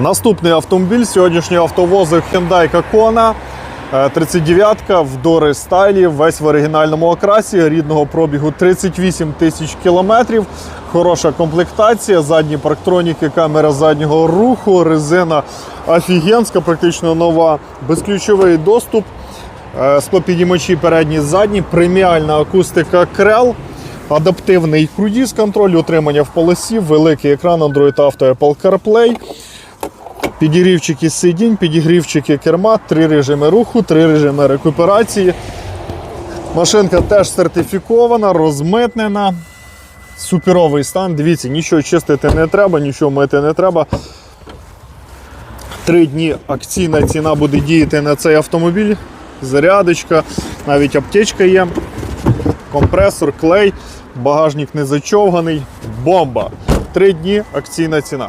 Наступний автомобіль сьогоднішній автовози Hyundai Kona. 39-ка в Дори стайлі, весь в оригінальному окрасі, рідного пробігу 38 тисяч кілометрів. Хороша комплектація, задні парктроніки, камера заднього руху, резина офігенська, практично нова, безключовий доступ, е, склопідіймачі передні задні, преміальна акустика Крел. Адаптивний круїз контроль, утримання в полосі, великий екран Android Auto Apple CarPlay, підігрівчики сидінь, підігрівчики керма, три режими руху, три режими рекуперації. Машинка теж сертифікована, розмитнена. Суперовий стан. Дивіться, нічого чистити не треба, нічого мити не треба. Три дні акційна ціна буде діяти на цей автомобіль. Зарядочка, навіть аптечка є, компресор, клей, багажник не зачовганий. Бомба! Три дні акційна ціна.